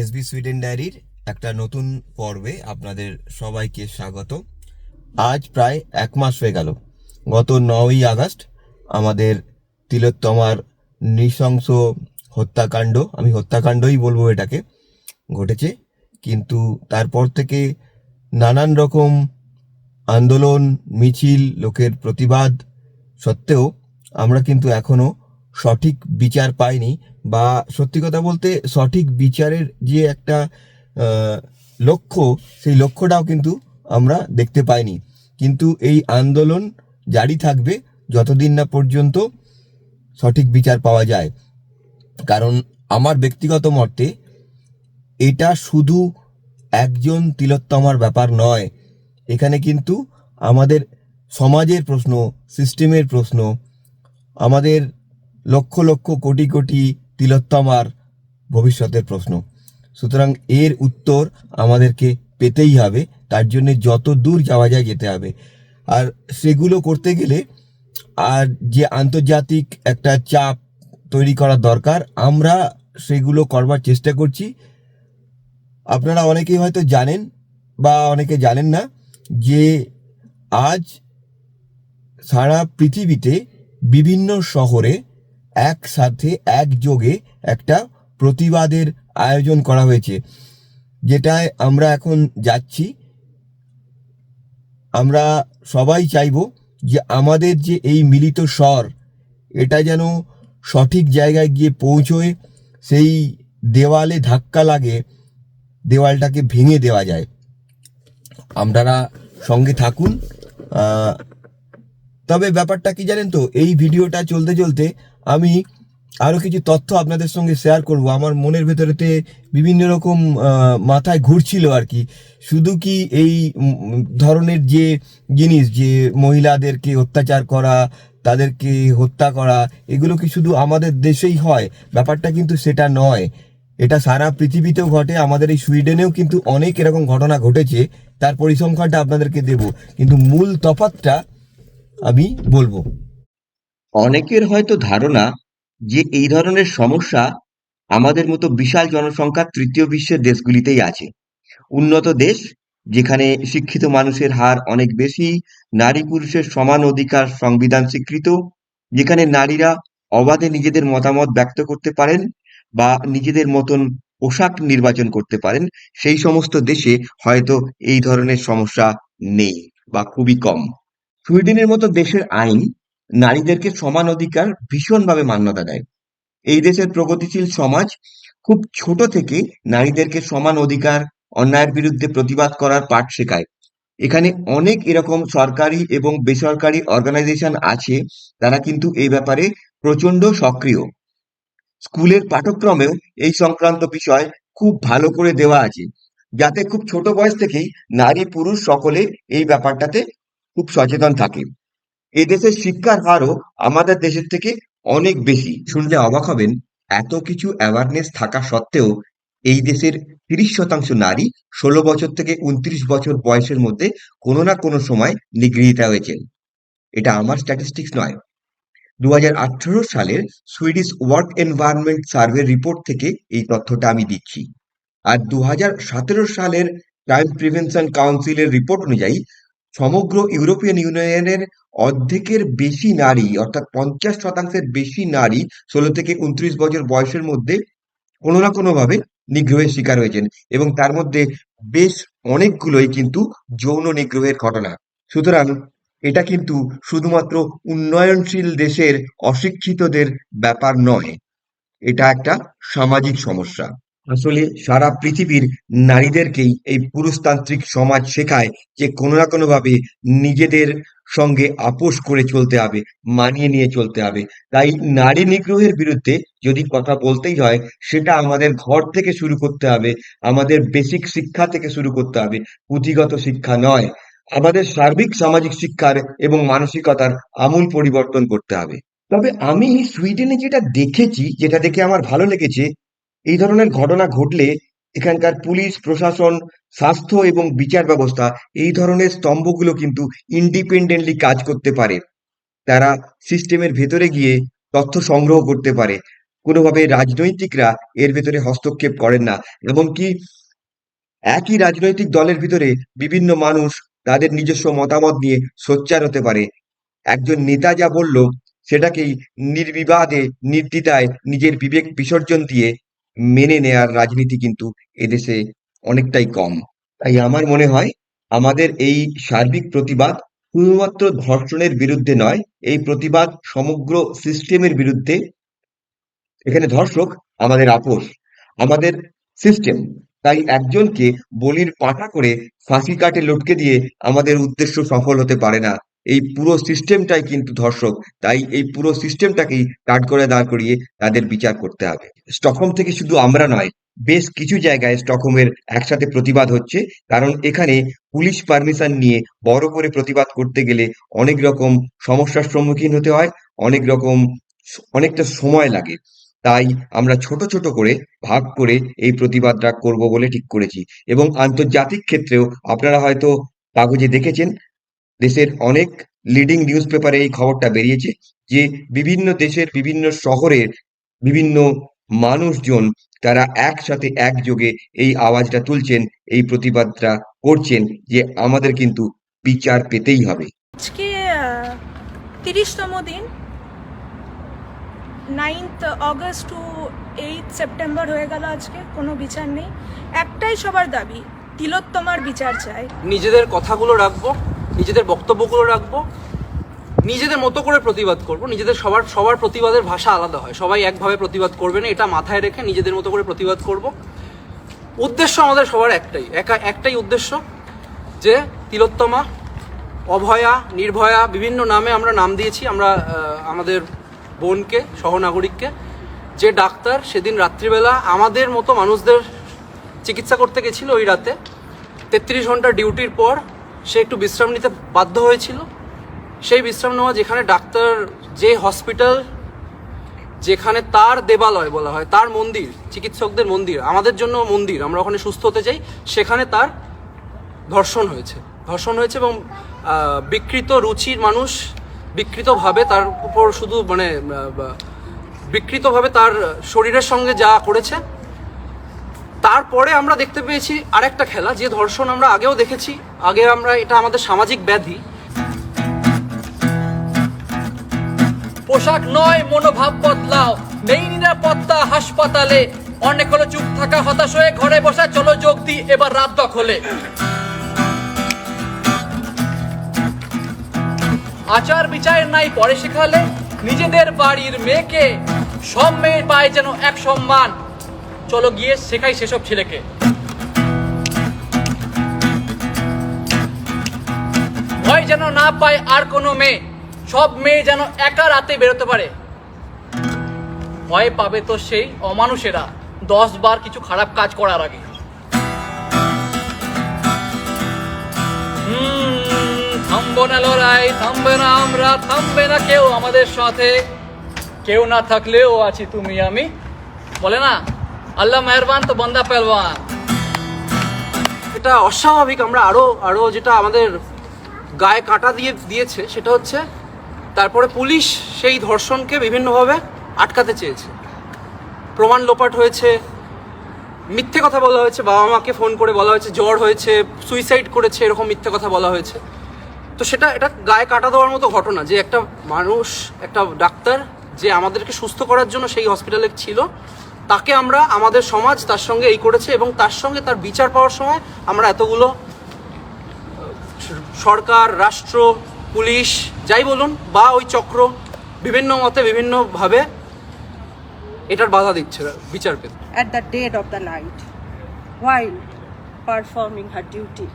SB Sweden ডায়েরির একটা নতুন পর্বে আপনাদের সবাইকে স্বাগত। আজ প্রায় এক মাস হয়ে গেল। গত নয়ই আগস্ট আমাদের তিলোত্তমার নৃশংস হত্যাকাণ্ড, আমি হত্যাকাণ্ডই বলব এটাকে, ঘটেছে। কিন্তু তারপর থেকে নানান রকম আন্দোলন, মিছিল, লোকের প্রতিবাদ সত্ত্বেও আমরা কিন্তু এখনও সঠিক বিচার পাইনি বা সত্যি কথা বলতে সঠিক বিচারের যে একটা লক্ষ্য, সেই লক্ষ্যটাও কিন্তু আমরা দেখতে পাইনি। কিন্তু এই আন্দোলন জারি থাকবে যতদিন না পর্যন্ত সঠিক বিচার পাওয়া যায়। কারণ আমার ব্যক্তিগত মতে এটা শুধু একজন তিলোত্তমার ব্যাপার নয়। এখানে কিন্তু আমাদের সমাজের প্রশ্ন সিস্টেমের প্রশ্ন, আমাদের লক্ষ লক্ষ কোটি কোটি তিলোত্তমার ভবিষ্যতের প্রশ্ন। সুতরাং এর উত্তর আমাদেরকে পেতেই হবে, তার জন্য যত দূর যাওয়া যায় যেতে হবে। আর সেগুলো করতে গেলে, আর যে আন্তর্জাতিক একটা চাপ তৈরি করা দরকার, আমরা সেগুলো করবার চেষ্টা করছি। আপনারা অনেকেই হয়তো জানেন বা অনেকে জানেন না যে আজ সারা পৃথিবীতে বিভিন্ন শহরে একসাথে, একযোগে একটা প্রতিবাদের আয়োজন করা হয়েছে। যেটায় আমরা এখন যাচ্ছি। আমরা সবাই চাইব যে আমাদের যে এই মিলিত স্বর, এটা যেন সঠিক জায়গায় গিয়ে পৌঁছয়, সেই দেওয়ালে ধাক্কা লাগে, দেওয়ালটাকে ভেঙে দেওয়া যায়। আপনারা সঙ্গে থাকুন। তবে ব্যাপারটা কি জানেন তো? এই ভিডিওটা চলতে চলতে আমি আরও কিছু তথ্য আপনাদের সঙ্গে শেয়ার করব। আমার মনের ভেতরেতে বিভিন্ন রকম মাথায় ঘুরছিল আর কি। শুধু কি এই ধরনের যে জিনিস, যে মহিলাদেরকে অত্যাচার করা, তাদেরকে হত্যা করা, এগুলো কি শুধু আমাদের দেশেই হয়? ব্যাপারটা কিন্তু সেটা নয়। এটা সারা পৃথিবীতেও ঘটে, আমাদের এই সুইডেনেও কিন্তু অনেক এরকম ঘটনা ঘটেছে। তার পরিসংখ্যানটা আপনাদেরকে দেব। কিন্তু মূল তফাতটা আমি বলব। অনেকের হয়তো ধারণা যে এই ধরনের সমস্যা আমাদের মতো বিশাল জনসংখ্যার তৃতীয় বিশ্বের দেশগুলিতেই আছে। উন্নত দেশ, যেখানে শিক্ষিত মানুষের হার অনেক বেশি, নারী পুরুষের সমান অধিকার সংবিধান স্বীকৃত, যেখানে নারীরা অবাধে নিজেদের মতামত ব্যক্ত করতে পারেন বা নিজেদের মতন পোশাক নির্বাচন করতে পারেন, সেই সমস্ত দেশে হয়তো এই ধরনের সমস্যা নেই বা খুবই কম। সুইডেনের মতো দেশের আইন নারীদেরকে সমান অধিকার ভীষণভাবে মান্যতা দেয়। এই দেশের প্রগতিশীল সমাজ খুব ছোট থেকে নারীদেরকে সমান অধিকার, অন্যায়ের বিরুদ্ধে প্রতিবাদ করার পাঠ শেখায়। এখানে অনেক এরকম সরকারি এবং বেসরকারি অর্গানাইজেশন আছে, তারা কিন্তু এই ব্যাপারে প্রচণ্ড সক্রিয়। স্কুলের পাঠ্যক্রমেও এই সংক্রান্ত বিষয় খুব ভালো করে দেওয়া আছে, যাতে খুব ছোট বয়স থেকেই নারী পুরুষ সকলে এই ব্যাপারটাতে খুব সচেতন থাকে। এদেশের শিক্ষার হারও আমাদের দেশের থেকে অনেক বেশি। শুনলে অবাক হবেন, এত কিছু অ্যাওয়ারনেস থাকা সত্ত্বেও এই দেশের তিরিশ শতাংশ নারী ষোলো বছর থেকে উনত্রিশ বছর বয়সের মধ্যে কোনো না কোনো সময় নিগৃহীতা হয়েছেন এটা আমার স্ট্যাটিস্টিক্স নয়। দু সালের Swedish work environment survey report থেকে এই তথ্যটা আমি দিচ্ছি। আর দু হাজার সতেরো সালের ক্রাইম প্রিভেনশন কাউন্সিলের রিপোর্ট অনুযায়ী সমগ্র ইউরোপিয়ান ইউনিয়নের অর্ধেকের বেশি নারী, অর্থাৎ পঞ্চাশ শতাংশের বেশি নারী ষোলো থেকে উনত্রিশ বছর বয়সের মধ্যে কোনো না কোনো ভাবে নিগ্রহের শিকার হয়েছেন এবং তার মধ্যে বেশ অনেকগুলোই কিন্তু যৌন নিগ্রহের ঘটনা। সুতরাং এটা কিন্তু শুধুমাত্র উন্নয়নশীল দেশের অশিক্ষিতদের ব্যাপার নয়, এটা একটা সামাজিক সমস্যা। আসলে সারা পৃথিবীর নারীদেরকেই এই পুরুষতান্ত্রিক সমাজ শেখায় যে কোনো না কোনো ভাবে নিজেদের সঙ্গে আপোষ করে চলতে হবে, মানিয়ে নিয়ে চলতে হবে। তাই নারী নিগ্রহের বিরুদ্ধে যদি কথা বলতেই হয়, সেটা আমাদের ঘর থেকে শুরু করতে হবে, আমাদের বেসিক শিক্ষা থেকে শুরু করতে হবে, পুঁথিগত শিক্ষা নয়। আমাদের সার্বিক সামাজিক শিক্ষার এবং মানসিকতার আমূল পরিবর্তন করতে হবে। তবে আমি সুইডেনে যেটা দেখেছি, যেটা দেখে আমার ভালো লেগেছে এই ধরনের ঘটনা ঘটলে এখানকার পুলিশ, প্রশাসন, স্বাস্থ্য এবং বিচার ব্যবস্থা এই ধরনের স্তম্ভগুলো কিন্তু ইন্ডিপেন্ডেন্টলি কাজ করতে পারে। তারা সিস্টেমের ভেতরে গিয়ে তথ্য সংগ্রহ করতে পারে। কোনোভাবে রাজনৈতিকরা এর ভেতরে হস্তক্ষেপ করেন না এমনকি একই রাজনৈতিক দলের ভিতরে বিভিন্ন মানুষ তাদের নিজস্ব মতামত নিয়ে সোচ্চার হতে পারে। একজন নেতা যা বলল, সেটাকেই নির্বিবাদে, নির্দ্বিধায় নিজের বিবেক বিসর্জন দিয়ে মেনে নেয়ার রাজনীতি কিন্তু এদেশে অনেকটাই কম। তাই আমার মনে হয় আমাদের এই সার্বিক প্রতিবাদ শুধুমাত্র ধর্ষণের বিরুদ্ধে নয়, এই প্রতিবাদ সমগ্র সিস্টেমের বিরুদ্ধে এখানে ধর্ষক আমাদের আপোষ, আমাদের সিস্টেম। তাই একজনকে বলির পাঠা করে ফাঁসি কাটে লটকে দিয়ে আমাদের উদ্দেশ্য সফল হতে পারে না। এই পুরো সিস্টেমটাই কিন্তু ধর্ষক। তাই এই পুরো সিস্টেমটাকেই কাঠ করে দাঁড় করিয়ে তাদের বিচার করতে হবে। স্টকহোম থেকে শুধু আমরা নয়, বেশ কিছু জায়গায় স্টকহোমের একসাথে প্রতিবাদ হচ্ছে। কারণ এখানে পুলিশ পারমিশন নিয়ে বড় করে প্রতিবাদ করতে গেলে অনেক রকম সমস্যার সম্মুখীন হতে হয়, অনেক রকম অনেকটা সময় লাগে। তাই আমরা ছোট ছোট করে ভাগ করে এই প্রতিবাদটা করব বলে ঠিক করেছি। এবং আন্তর্জাতিক ক্ষেত্রেও আপনারা হয়তো কাগজে দেখেছেন দেশের অনেক লিডিং নিউজ পেপারে এই খবরটা বেরিয়েছে যে বিভিন্ন দেশের বিভিন্ন শহরের বিভিন্ন মানুষজন তারা একসাথে একযোগে এই আওয়াজটা তুলছেন এই প্রতিবাদটা করছেন যে আমাদের কিন্তু বিচার পেতেই হবে। আজকে তিরিশতম দিন ninth August to eight September হয়ে গেল আজকে কোনো বিচার নেই। একটাই সবার দাবি তিলোত্তমার বিচার চাই। নিজেদের কথাগুলো রাখব নিজেদের বক্তব্যগুলো রাখব, নিজেদের মতো করে প্রতিবাদ করব, নিজেদের সবার সবার প্রতিবাদের ভাষা আলাদা হয়, সবাই একভাবে প্রতিবাদ করবে না, এটা মাথায় রেখে নিজেদের মতো করে প্রতিবাদ করব। উদ্দেশ্য আমাদের সবার একটাই, একা, একটাই উদ্দেশ্য যে তিলোত্তমা, অভয়া, নির্ভয়া, বিভিন্ন নামে আমরা নাম দিয়েছি, আমরা আমাদের বোনকে, সহনাগরিককে, যে ডাক্তার সেদিন রাত্রিবেলা আমাদের মতো মানুষদের চিকিৎসা করতে গেছিল ওই রাতে, তেত্রিশ ঘণ্টা ডিউটির পর সে একটু বিশ্রাম নিতে বাধ্য হয়েছিল। সেই বিশ্রাম নেওয়া যেখানে ডাক্তার যে হসপিটাল, যেখানে তার দেবালয় বলা হয়, তার মন্দির, চিকিৎসকদের মন্দির, আমাদের জন্য মন্দির, আমরা ওখানে সুস্থ হতে চাই, সেখানে তার ধর্ষণ হয়েছে। ধর্ষণ হয়েছে এবং বিকৃত রুচির মানুষ বিকৃতভাবে তার উপর শুধু মানে বিকৃতভাবে তার শরীরের সঙ্গে যা করেছে তারপরে আমরা দেখতে পেয়েছি আরেকটা খেলা, যে ধর্ষণ আমরা আগেও দেখেছি। আগে আমরা এটা আমাদের সামাজিক ব্যাধি। পোশাক নয়, মনোভাব বদলাও। নেই নিরাপত্তা হাসপাতালে। অনেক হলো চুপ থাকা, হতাশ হয়ে ঘরে বসা, চলো যোগ দি এবার রাত দখলে। আচার বিচার নাই, পরে শেখালে নিজেদের বাড়ির মেয়েকে। সব মেয়ে পায় যেন এক সম্মান। চলো গিয়ে শেখাই সেসব ছেলেকে। ভয় যেন না পায় আর কোনো মেয়ে। সব মেয়ে যেন একা রাতে বেরোতে পারে। ভয় পাবে তো সেই অমানুষেরা, দশ বার কিছু খারাপ কাজ করার আগে। থামবো না লড়াই, থামবে না আমরা, থামবে না কেউ আমাদের সাথে। কেউ না থাকলেও আছি তুমি, আমি। বলে না? আল্লাহ মেহরবান তো বন্দা পেলবান এটা অস্বাভাবিক, আমরা আরও আরও যেটা আমাদের গায়ে কাঁটা দিয়ে, দিয়েছে, সেটা হচ্ছে তারপরে পুলিশ সেই ধর্ষণকে বিভিন্নভাবে আটকাতে চেয়েছে। প্রমাণ লোপাট হয়েছে, মিথ্যে কথা বলা হয়েছে, বাবা মাকে ফোন করে বলা হয়েছে, জ্বর হয়েছে, সুইসাইড করেছে, এরকম মিথ্যে কথা বলা হয়েছে। তো সেটা, এটা গায়ে কাটা দেওয়ার মতো ঘটনা, যে একটা মানুষ, একটা ডাক্তার, যে আমাদেরকে সুস্থ করার জন্য সেই হসপিটালে ছিল তাকে আমরা আমাদের সমাজ তার সঙ্গে এই করেছে এবং তার সঙ্গে তার বিচার পাওয়ার সময় আমরা এতগুলো সরকার রাষ্ট্র পুলিশ যাই বলুন বা ওই চক্র বিভিন্ন মতে বিভিন্নভাবে এটার বাধা দিচ্ছে বিচার পেতে at the dead of the night while performing her duty.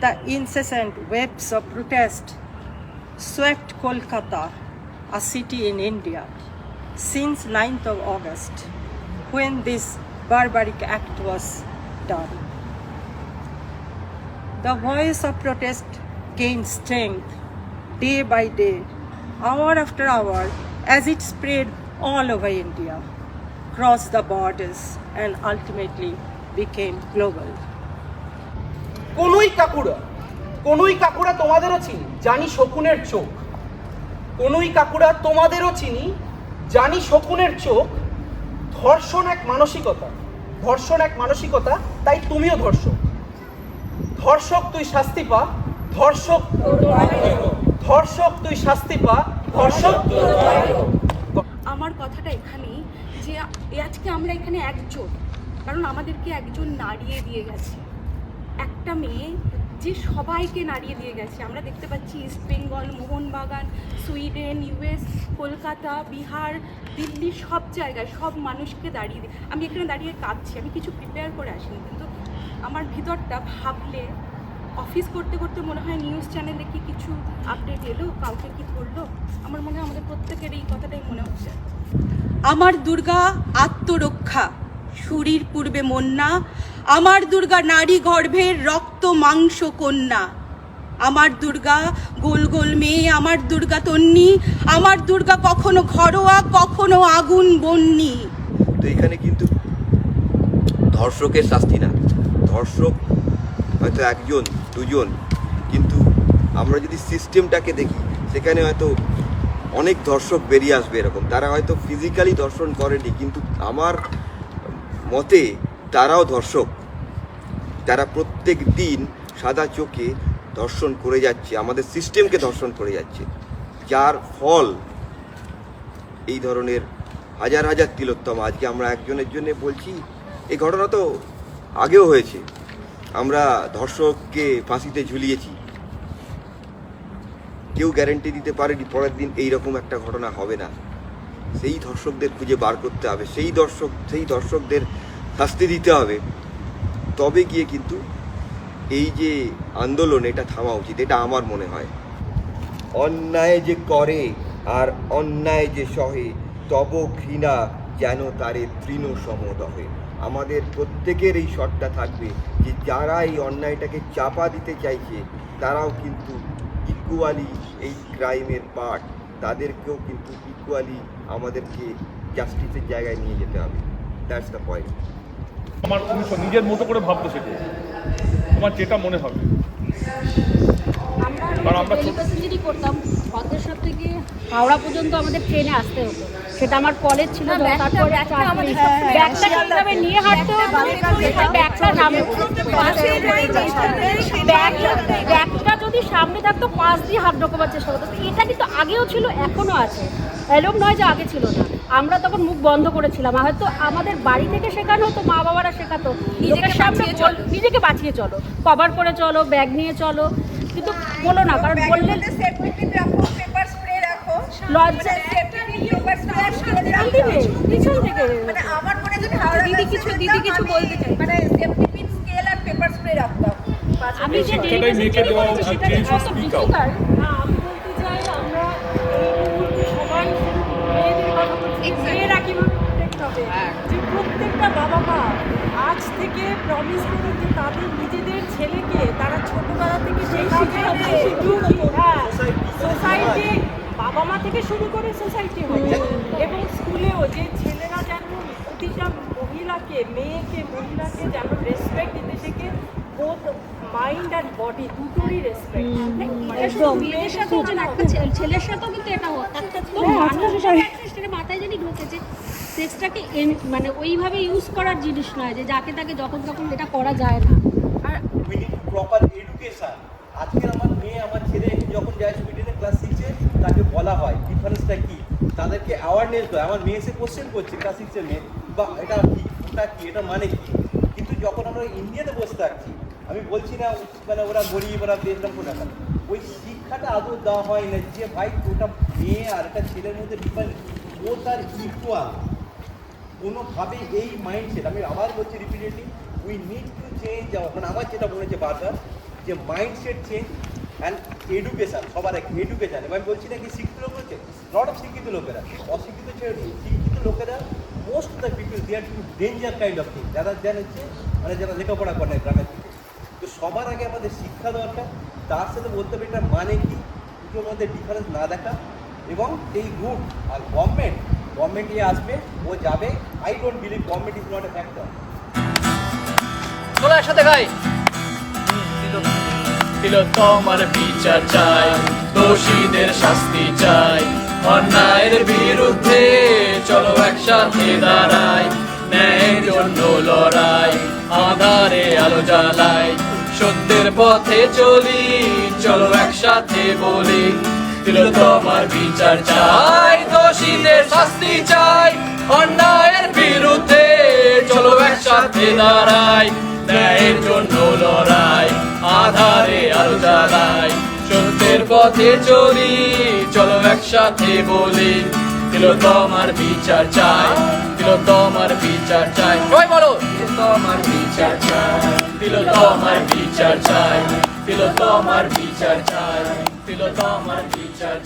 The incessant waves of protest swept Kolkata, a city in India, since 9th of August, when this barbaric act was done. The voice of protest gained strength day by day, hour after hour, as it spread all over India, crossed the borders, and ultimately became global. কোনোই কাকুরা কোনোই কাকুরা তোমাদেরও চিনি জানি শকুনের চোখ কোনোই কাকুরা তোমাদেরও চিনি জানি শকুনের চোখ, ধর্ষণ এক মানসিকতা। ধর্ষণ এক মানসিকতা, তাই তুমিও ধর্ষক। ধর্ষক তুই শাস্তি পা, ধর্ষক ধর্ষক তুই শাস্তি পা, ধর্ষক আমার কথাটা এখানেই যে আজকে আমরা এখানে একজন, কারণ আমাদেরকে একজন নাড়িয়ে দিয়ে গেছে। একটা মেয়ে যে সবাইকে নাড়িয়ে দিয়ে গেছে। আমরা দেখতে পাচ্ছি East Bengal Mohun Bagan Sweden US Kolkata, Bihar, Delhi, সব জায়গায় সব মানুষকে দাঁড়িয়ে দিয়ে আমি এখানে দাঁড়িয়ে কাঁদছি, আমি কিছু প্রিপেয়ার করে আসিনি। কিন্তু আমার ভিতরটা ভাবলে অফিস করতে করতে মনে হয় নিউজ চ্যানেলে কি কিছু আপডেট এলো, কাউকে কি ধরলো আমার মনে হয় আমাদের প্রত্যেকের এই কথাটাই মনে হচ্ছে। আমার দুর্গা আত্মরক্ষা, সুরির পূর্বে মন্না আমার দুর্গা নারী গর্ভের রক্ত মাংস কন্যা। আমার দুর্গা গোল গোল মেয়ে, আমার দুর্গা তন্নি, আমার দুর্গা কখনো ঘরোয়া, কখনো আগুন বন্যি তো এখানে কিন্তু ধর্ষকের শাস্তি না। ধর্ষক হয়তো একজন, দুজন, কিন্তু আমরা যদি সিস্টেমটাকে দেখি, সেখানে হয়তো অনেক ধর্ষক বেরিয়ে আসবে এরকম। তারা হয়তো ফিজিক্যালি দর্শন করেনি, কিন্তু আমার মতে তারাও ধর্ষক। তারা প্রত্যেক দিন সাদা চোখে ধর্ষণ করে যাচ্ছে, আমাদের সিস্টেমকে ধর্ষণ করে যাচ্ছে, যার ফল এই ধরনের হাজার হাজার তিলোত্তম। আজকে আমরা একজনের জন্য বলছি, এই ঘটনা তো আগেও হয়েছে। আমরা ধর্ষককে ফাঁসিতে ঝুলিয়েছি। কেউ গ্যারেন্টি দিতে পারেনি, পরের দিন এই রকম একটা ঘটনা হবে না। সেই ধর্ষকদের খুঁজে বার করতে হবে, সেই দর্শক সেই দর্শকদের শাস্তি দিতে হবে। তবে গিয়ে কিন্তু এই যে আন্দোলন, এটা থামা উচিত, এটা আমার মনে হয়। অন্যায় যে করে আর অন্যায় যে সহে, তব ঘৃণা যেন তারে তৃণ সমদহে। আমাদের প্রত্যেকের এই শটটা থাকবে যে, যারা এই অন্যায়টাকে চাপা দিতে চাইছে, তারাও কিন্তু ইকুয়ালি এই ক্রাইমের পার্ট তাদেরকেও কিন্তু ইকুয়ালি আমাদেরকে জাস্টিসের জায়গায় নিয়ে যেতে হবে। দ্যাটস দ্য পয়েন্ট আমার তুমি নিজের মতো করে ভাবতে শেখো। তোমার যেটা মনে হবে। আমরা ছোট- করতাম। ভদ্রেশ্বর থেকে হাওড়া পর্যন্ত আমাদের ট্রেনে আসতে হতো। সেটা আমার কলেজ ছিল তারপরে ব্যাগটা নিয়ে হাঁটতে হতো ব্যাগটা সামনে ব্যাগটা ব্যাগটা যদি সামনে থাকতো পাশ দিয়ে হাত ঢোকাবার চেষ্টা করতো। তো এটা কিন্তু আগেও ছিল এখনও আছে। এরকম নয় যে আগে ছিল না। আমরা তখন মুখ বন্ধ করেছিলাম হয়তো আমাদের বাড়ি থেকে শেখানো হতো মা বাবারা শেখাতো। নিজেকে সামনে বল- নিজেকে বাঁচিয়ে চলো। কভার করে চলো ব্যাগ নিয়ে চলো। কিন্তু বলো না কারণ বললে লজ্জা দিদি পিছন থেকে দিদি কিছু দিদি কিছু বলতে চাই। মানে সেফটি পিন স্কেল আর পেপার স্প্রে রাখতাম। আমি যে উচিত, সেটা কত speak out. ডিফিকাল্ট আমি বলতে চাই আমরা এই মুহূর্তে সবাই মেয়েদের কথা বলছি মেয়েরা কীভাবে প্রোটেক্ট হবে? যে প্রত্যেকটা বাবা মা আজ থেকে প্রমিস করুন যে তাদের নিজেদের ছেলেকে তারা ছোটবেলা থেকে হ্যাঁ সোসাইটি বাবা মা থেকে শুরু করে সোসাইটি হয়। এবং স্কুলেও যে ছেলেরা যেন প্রতিটা মহিলাকে মেয়েকে মহিলাকে যেন রেসপেক্ট দিতে শেখে বোথ মাইন্ড অ্যান্ড বডি দুটোরই রেসপেক্ট সাথেও ছে- ছেলের সাথেও কিন্তু এটা একটা মানুষ হিসেবে atleast মাথায় জানি ঢোকে যে সেক্সটাকে মানে ওইভাবে ইউজ করার জিনিস নয় যে যাকে তাকে যখন তখন এটা করা যায় না। আর প্রপার এডুকেশন আজকের আমার মেয়ে আমার ছেলে যখন যায় সুইডেনে ক্লাস সিক্সে তাকে বলা হয় ডিফারেন্সটা কি? তাদেরকে অ্যাওয়ারনেস দেয় আমার মেয়ে এসে কোশ্চেন করছে ক্লাস সিক্সের মেয়ে বা এটা কি? ওটা কি? এটা মানে কি? কিন্তু যখন আমরা ইন্ডিয়াতে বসে থাকছি আমি বলছি না মানে ওরা গরিব ওরা বেশলাম কোনো ওই শিক্ষাটা আদৌ দেওয়া হয় না যে ভাই ওটা মেয়ে আর একটা ছেলের মধ্যে ডিফারেন্স ও তার ইকুয়াল কোনোভাবে এই মাইন্ডসেট আমি আবার বলছি repeatedly we need to change মানে আমার যেটা হচ্ছে বারবার, যে মাইন্ডসেট চেঞ্জ অ্যান্ড এডুকেশান সবার এক এডুকেশান এবার আমি বলছি না কি শিক্ষিত লোক হচ্ছে লট অফ শিক্ষিত লোকেরা, অশিক্ষিত ছেড়ে শিক্ষিত লোকেরা most of the people they are too danger kind of thing যারা যেন হচ্ছে মানে যারা লেখাপড়া করে গ্রামের থেকে তো সবার আগে আমাদের শিক্ষা দরকার, তার সাথে বলতে হবে এটা মানে কি দুটোর মধ্যে ডিফারেন্স না দেখা। এবং এই রুট আর গভর্নমেন্ট গভর্নমেন্ট ইয়ে আসবে ও যাবে। I don't believe government is not a factor চলো একসাথে গাই তিলোত্তমার বিচার চাই দোষীদের শাস্তি চাই। অন্যায়ের বিরুদ্ধে চলো একসাথে দাঁড়াই ন্যায়ের জন্য লড়াই আধারে আলো জ্বালাই। সত্যের পথে চলি চলো একসাথে বলি তোমার বিচার চাই, দোষীদের শাস্তি চাই, অন্যায়ের বিরুদ্ধে চলো একসাথে দাঁড়াই, ন্যায়ের জন্য লড়াই, আধারে আলো জ্বালাই, সত্যের পথে চলি, চলো একসাথে বলি, দিল তোমার বিচার চাই, দিল তোমার বিচার চাই সবাই বলো। তোমার বিচার চাই, দিল তোমার বিচার চাই, দিল তোমার বিচার চাই। দিল তোমার বিচার